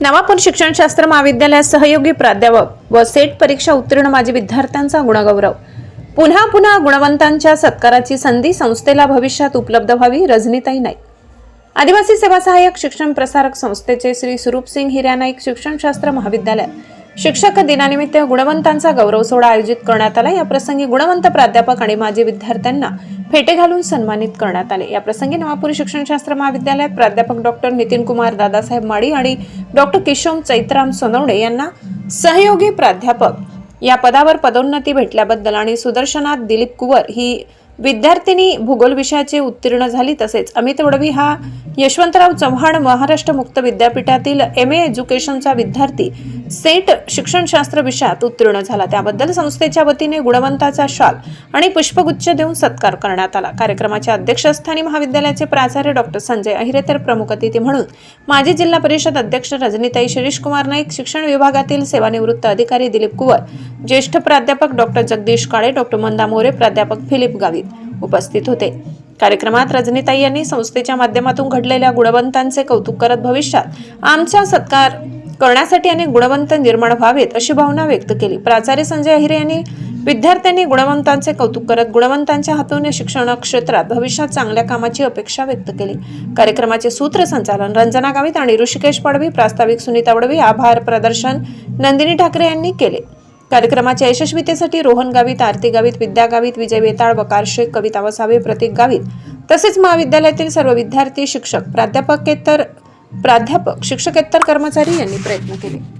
नवापूर शिक्षणशास्त्र महाविद्यालयात सहयोगी प्राध्यापक व सेट परीक्षा उत्तीर्ण माजी विद्यार्थ्यांचा गुणगौरव. पुन्हा पुन्हा गुणवंतांच्या सत्काराची संधी संस्थेला भविष्यात उपलब्ध व्हावी रजनीताई नाईक. आदिवासी सेवा सहाय्यक शिक्षण प्रसारक संस्थेचे श्री सुरूप सिंग हिरानाईक शिक्षणशास्त्र महाविद्यालयात. शिक्षक दिनानिमित्त गुणवंतांचा गौरव सोहळा आयोजित करण्यात आला. या प्रसंगी गुणवंत प्राध्यापक आणि माजी विद्यार्थ्यांना फेटे घालून सन्मानित करण्यात आले. या प्रसंगी नवापुरी शिक्षणशास्त्र महाविद्यालयात प्राध्यापक डॉक्टर नितीन कुमार दादासाहेब माडी आणि डॉक्टर किशोम चैत्राम सोनवणे यांना सहयोगी प्राध्यापक या पदावर पदोन्नती भेटल्याबद्दल आणि सुदर्शनाथ दिलीप कुवर ही विद्यार्थिनी भूगोल विषयाचे उत्तीर्ण झाली. तसेच अमित वडवी हा यशवंतराव चव्हाण महाराष्ट्र मुक्त विद्यापीठातील एम ए एज्युकेशनचा विद्यार्थी सेट शिक्षणशास्त्र विषयात उत्तीर्ण झाला. त्याबद्दल संस्थेच्या वतीने गुणवंताचा शाल आणि पुष्पगुच्छ देऊन सत्कार करण्यात आला. कार्यक्रमाच्या अध्यक्षस्थानी महाविद्यालयाचे प्राचार्य डॉक्टर संजय अहिरे तर प्रमुख अतिथी म्हणून माजी जिल्हा परिषद अध्यक्ष रजनीताई शिरीष कुमार नाईक शिक्षण विभागातील सेवानिवृत्त अधिकारी दिलीप कुवर ज्येष्ठ प्राध्यापक डॉक्टर जगदीश काळे डॉक्टर मंदा मोरे प्राध्यापक फिलिप गावित उपस्थित होते. कार्यक्रमात रजनीताई यांनी संस्थेच्या माध्यमातून घडलेल्या गुणवंतांचे कौतुक करत भविष्यात आमचा सत्कार करण्यासाठी अनेक गुणवंत निर्माण व्हावेत अशी भावना व्यक्त केली. प्राचार्य संजय अहिरे यांनी विद्यार्थ्यांनी गुणवंतांचे कौतुक करत गुणवंतांच्या हातून शिक्षण क्षेत्रात भविष्यात चांगल्या कामाची अपेक्षा व्यक्त केली. कार्यक्रमाचे सूत्रसंचालन रंजना गावित आणि ऋषिकेश पडवी प्रास्ताविक सुनीता वडवी आभार प्रदर्शन नंदिनी ठाकरे यांनी केले. कार्यक्रमाच्या यशस्वीतेसाठी रोहन गावित आरती गावित विद्या गावित विजय वेताळ वकार शेख कविता वसावे प्रतीक गावित तसेच महाविद्यालयातील सर्व विद्यार्थी शिक्षक प्राध्यापकेतर प्राध्यापक शिक्षकेतर कर्मचारी यांनी प्रयत्न केले.